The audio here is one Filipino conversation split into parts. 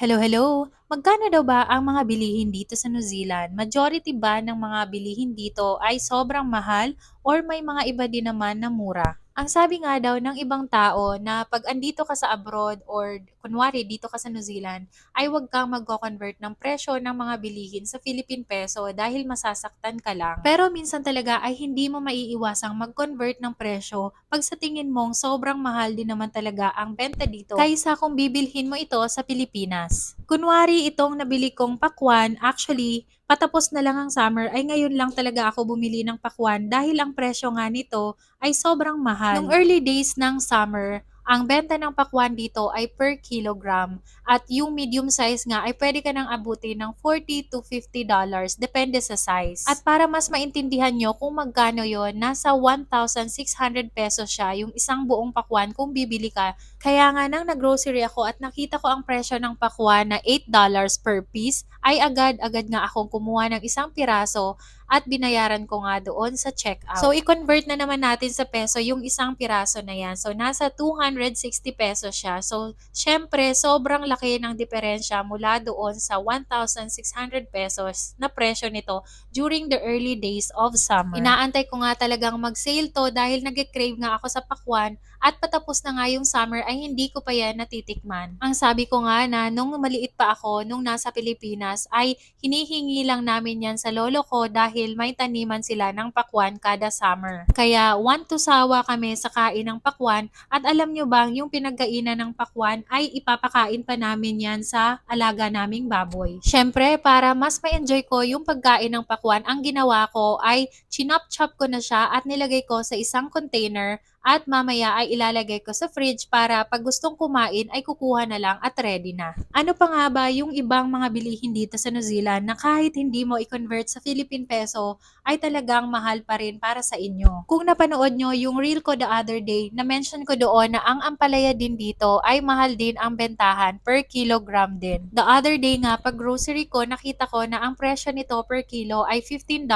Hello, hello! Magkano daw ba ang mga bilihin dito sa New Zealand? Majority ba ng mga bilihin dito ay sobrang mahal or may mga iba din naman na mura? Ang sabi nga daw ng ibang tao na pag andito ka sa abroad or kunwari dito ka sa New Zealand, ay huwag kang magko-convert ng presyo ng mga bilihin sa Philippine peso dahil masasaktan ka lang. Pero minsan talaga ay hindi mo maiiwasang mag-convert ng presyo pag sa tingin mong sobrang mahal din naman talaga ang benta dito kaysa kung bibilhin mo ito sa Pilipinas. Kunwari itong nabili kong pakwan, actually, patapos na lang ang summer ay ngayon lang talaga ako bumili ng pakwan dahil ang presyo nga nito ay sobrang mahal. Nung early days ng summer, ang benta ng pakwan dito ay per kilogram at yung medium size nga ay pwede ka nang abutin ng 40 to 50 dollars depende sa size. At para mas maintindihan nyo kung magkano yon nasa 1,600 pesos siya yung isang buong pakwan kung bibili ka. Kaya nga nang nag-grocery ako at nakita ko ang presyo ng pakwan na 8 dollars per piece, ay agad-agad nga akong kumuha ng isang piraso at binayaran ko nga doon sa checkout. So, i-convert na naman natin sa peso yung isang piraso na yan. So, nasa 260 pesos siya. So, syempre, sobrang laki ng diferensya mula doon sa 1,600 pesos na presyo nito during the early days of summer. Inaantay ko nga talagang mag-sale to dahil nag-crave nga ako sa pakwan at patapos na nga yung summer ay hindi ko pa yan natitikman. Ang sabi ko nga na nung maliit pa ako, nung nasa Pilipinas, ay hinihingi lang namin yan sa lolo ko dahil may taniman sila ng pakwan kada summer. Kaya one to sawa kami sa kain ng pakwan at alam nyo bang yung pinagkainan ng pakwan ay ipapakain pa namin yan sa alaga naming baboy. Syempre, para mas ma-enjoy ko yung pagkain ng pakwan, ang ginawa ko ay chinop-chop ko na siya at nilagay ko sa isang container at mamaya ay ilalagay ko sa fridge para pag gustong kumain ay kukuha na lang at ready na. Ano pa nga ba yung ibang mga bilihin dito sa New Zealand na kahit hindi mo i-convert sa Philippine peso ay talagang mahal pa rin para sa inyo? Kung napanood nyo yung reel ko the other day, na-mention ko doon na ang ampalaya din dito ay mahal din ang bentahan per kilogram din. The other day nga, pag grocery ko, nakita ko na ang presyo nito per kilo ay $15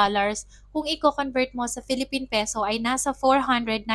kung i-convert mo sa Philippine peso ay nasa 495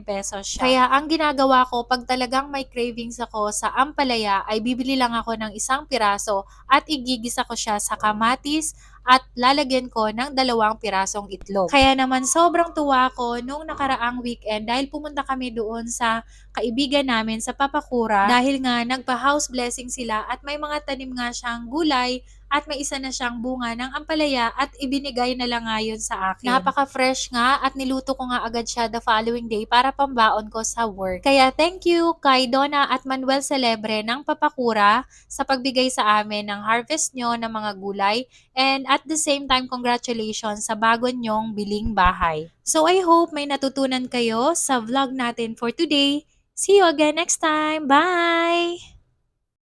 pesos siya. Kaya ang ginagawa ko pag talagang may cravings ako sa ampalaya ay bibili lang ako ng isang piraso at igigisa ko siya sa kamatis at lalagyan ko ng dalawang pirasong itlog. Kaya naman sobrang tuwa ko nung nakaraang weekend dahil pumunta kami doon sa kaibigan namin sa Papakura dahil nga nagpa-house blessing sila at may mga tanim nga siyang gulay at may isa na siyang bunga ng ampalaya at ibinigay na lang nga yun sa akin. Napaka-fresh nga at niluto ko nga agad siya the following day para pambaon ko sa work. Kaya thank you kay Donna at Manuel Celebre ng Papakura sa pagbigay sa amin ng harvest nyo ng mga gulay and at the same time congratulations sa bago nyong biling bahay. So I hope may natutunan kayo sa vlog natin for today. See you again next time. Bye!